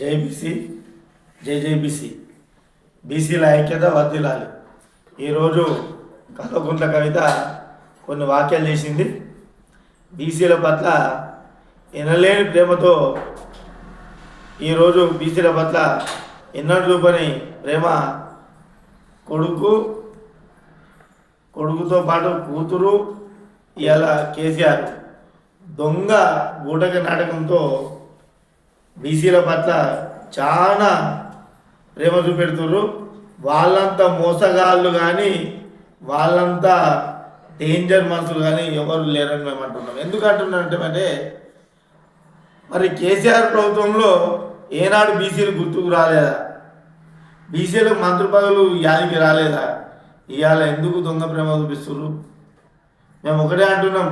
జై బీసీ జై జై బీసీ. బీసీల ఐక్యత వర్ధిల్లాలి. ఈరోజు కల్వకుంట్ల కవిత కొన్ని వాక్యాలు చేసింది. బీసీల పట్ల ఎనలేని ప్రేమతో ఈరోజు బీసీల పట్ల ఎన్నడూ చూపని ప్రేమ కొడుకు కొడుకుతో పాటు కూతురు ఇలా కేసీఆర్. దొంగ గూటక నాటకంతో బీసీల పట్ల చాలా ప్రేమ చూపెడుతుర్రు. వాళ్ళంతా మోసగాళ్ళు కానీ వాళ్ళంతా డేంజర్ మనుషులు కానీ ఎవరు లేరని మేము అంటున్నాం. ఎందుకు అంటున్నామంటే మరి కేసీఆర్ ప్రభుత్వంలో ఏనాడు బీసీలు గుర్తుకు రాలేదా? బీసీలకు మంత్రి పదవులు యాదికి రాలేదా? ఇవాళ ఎందుకు దొంగ ప్రేమ చూపిస్తున్నారు మేము ఒకటే అంటున్నాం.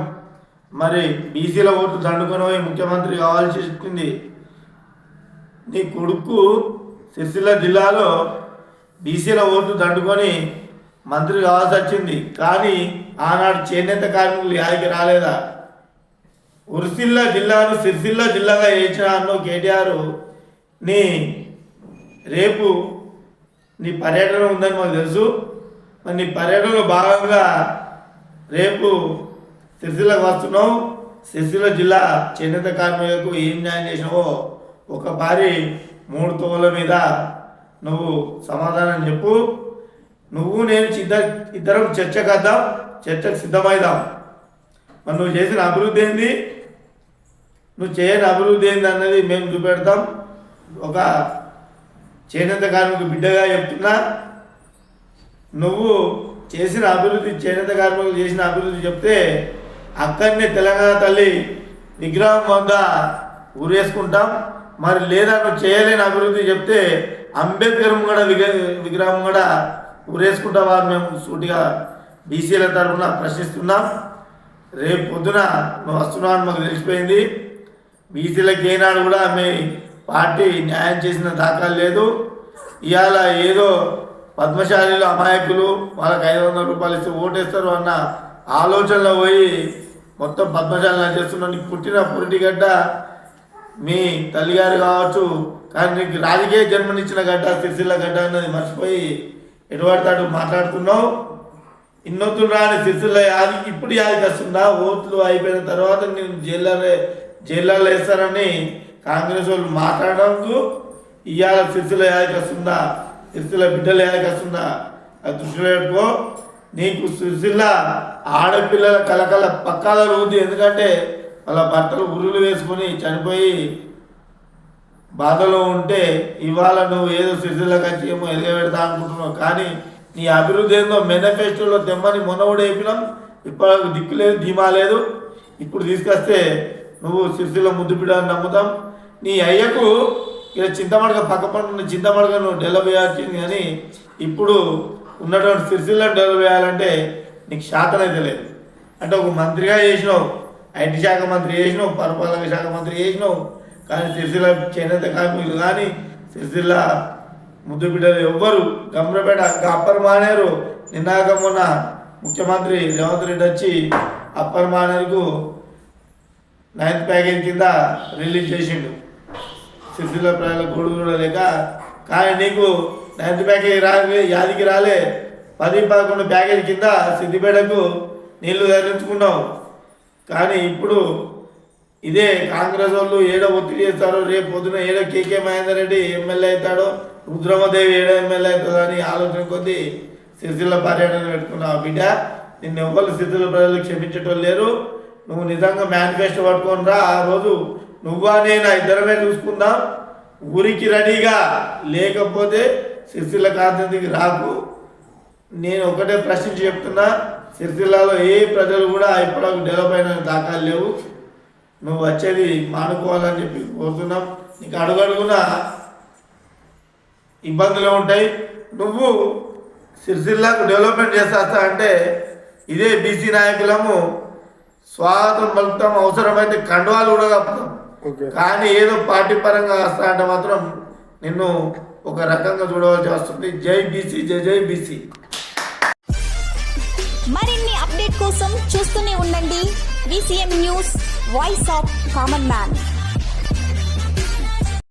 మరి బీసీల ఓట్లు దండుకొని పోయి ముఖ్యమంత్రి కావాల్సి వచ్చింది నీ కొడుకు సిరిసిల్ల జిల్లాలో బీసీల ఓటు దండుకొని మంత్రి కావాల్సి వచ్చింది. కానీ ఆనాడు చేనేత కార్మికులు యాదికి రాలేదా? ఉరిసిల్ల జిల్లాను సిరిసిల్ల జిల్లాగా చేసిన అన్నో కేటీఆర్ నీ రేపు నీ పర్యటన ఉందని మాకు తెలుసు. మరి నీ పర్యటనలో భాగంగా రేపు సిరిసిల్లకు వస్తున్నావు. సిరిసిల్ల జిల్లా చేనేత కార్మికులకు ఏం న్యాయం చేసినావో ఒక భారీ మూడు తోల మీద నువ్వు సమాధానం చెప్పు. నువ్వు నేను సిద్ధ ఇద్దరం చర్చకు వద్దాం చర్చకు సిద్ధమైదాం. మరి నువ్వు చేసిన అభివృద్ధి ఏంది? నువ్వు చేయని అభివృద్ధి ఏంది అన్నది మేము చూపెడతాం. ఒక చేనేత కార్మిక బిడ్డగా చెప్తున్నా. నువ్వు చేసిన అభివృద్ధి చేనేత కార్మికులు చేసిన అభివృద్ధి చెప్తే అక్కడనే తెలంగాణ తల్లి విగ్రహం వద్ద ఊరేసుకుంటాం. మరి లేదా నువ్వు చేయలేని అభివృద్ధి చెప్తే అంబేద్కర్ కూడా విగ విగ్రహం కూడా ఊరేసుకుంటావా వారు మేము సూటిగా బీసీల తరఫున ప్రశ్నిస్తున్నాం. రేపు పొద్దున నువ్వు వస్తున్నావు అని మాకు తెలిసిపోయింది. బీసీలకు ఏనాడు కూడా మీ పార్టీ న్యాయం చేసిన దాఖలు లేదు. ఇవాళ ఏదో పద్మశాలిలో అమాయకులు వాళ్ళకి ఐదు వందల రూపాయలు ఇస్తే ఓటేస్తారు అన్న ఆలోచనలో పోయి మొత్తం పద్మశాలి చేస్తున్నాను పుట్టిన పురిటిగడ్డ మీ తల్లిగారు కావచ్చు కానీ నీకు రాజకీయ జన్మనిచ్చిన గడ్డ సిరిసిల్ల గడ్డ అన్నది మర్చిపోయి ఎటువడతాడు మాట్లాడుతున్నావు. ఇన్నొత్తులు రాని సిరిసిల్ల యాది ఇప్పుడు యాదికి వస్తుందా ఓట్లు అయిపోయిన తర్వాత నేను జైల్లో జైల్లో వేస్తారని కాంగ్రెస్ వాళ్ళు మాట్లాడడంతో ఇవాళ సిరిసిల్ల యాదికి వస్తుందా సిరిసిల్ల బిడ్డలు యాదికి వస్తుందా అది దృష్టిలో పెట్టుకో. నీకు సిరిసిల్ల ఆడపిల్లల కలకల పక్కాల రోజు ఎందుకంటే వాళ్ళ భర్తలు ఉరులు వేసుకొని చనిపోయి బాధలో ఉంటే ఇవాళ నువ్వు ఏదో సిరిసిల్లకి వచ్చి ఏమో ఎదగబెడతా అనుకుంటున్నావు. కానీ నీ అభివృద్ధి ఏందో మేనిఫెస్టోలో తెమ్మని మొన్న కూడా వేపినాం ఇప్పుడు దిక్కు లేదు ధీమా లేదు. ఇప్పుడు తీసుకొస్తే నువ్వు సిరిసిల్ల ముద్దు బిడ్డని నమ్ముతాం. నీ అయ్యకు ఇలా చింతమడక పక్క పంట చింతమడక నువ్వు డెవలప్ చేయాల్సింది కానీ ఇప్పుడు ఉన్నటువంటి సిరిసిల్లను డెవలప్ చేయాలంటే నీకు శాతం అయితే లేదు. అంటే ఒక మంత్రిగా చేసినావు. ఐటీ శాఖ మంత్రి చేసినావు పరిపాలన శాఖ మంత్రి చేసినావు కానీ సిరిసిల్ల చేనేత కార్మికులు కానీ సిరిసిల్ల ముద్దు బిడ్డలు ఎవ్వరు. గమ్రపేట అప్పర్ మానేరు. నిన్నాక మొన్న ముఖ్యమంత్రి రేవంత్ రెడ్డి వచ్చి అప్పర్ మానేరుకు నైన్త్ ప్యాకేజ్ కింద రిలీజ్ చేసిండు. సిరిసిల్ల ప్రజల గొడుగు కూడా లేక కానీ నీకు నైన్త్ ప్యాకేజ్ రాలే యాదికి రాలే. పది పదకొండు ప్యాకేజ్ కింద సిద్దిపేటకు నీళ్ళు ధరించుకున్నావు కానీ ఇప్పుడు ఇదే కాంగ్రెస్ వాళ్ళు ఏడో ఒత్తిడి చేస్తారో రేపు పొద్దున ఏడో కేకే మహేందర్ రెడ్డి ఎమ్మెల్యే అవుతాడో రుద్రమదేవి ఏడో ఎమ్మెల్యే అవుతుందో అని ఆలోచన కొద్దీ సిరిసిల్ల పర్యటన పెట్టుకున్నావు బిడ్డ? నిన్ను ఎవ్వరు సిరిసిల్ల ప్రజలు క్షమించేటోళ్ళు లేరు. నువ్వు నిజంగా మేనిఫెస్టో పట్టుకొని రా. ఆ రోజు నువ్వా నేను ఇద్దరమే చూసుకుందాం. ఊరికి రెడీగా లేకపోతే సిరిసిల్ల కాంతికి రాకు. నేను ఒకటే ప్రశ్నించి చెప్తున్నా సిరిసిల్లాలో ఏ ప్రజలు కూడా ఇప్పటివరకు డెవలప్ అయిన దాఖలు లేవు. నువ్వు వచ్చేది మానుకోవాలని చెప్పి కోరుతున్నాం. నీకు అడుగడుగున ఇబ్బందులు ఉంటాయి. నువ్వు సిరిసిల్లాకు డెవలప్మెంట్ చేస్తా అంటే ఇదే బీసీ నాయకులము స్వాగతం పలుకుతాం అవసరమైతే కండువాలు కూడా కప్పుతాం. కానీ ఏదో పార్టీ పరంగా వస్తా అంటే మాత్రం నిన్ను ఒక రకంగా చూడవలసి వస్తుంది. జై బీసీ జై జై బీసీ. కోసం చూస్తూనే ఉండండి. VCM news voice of common man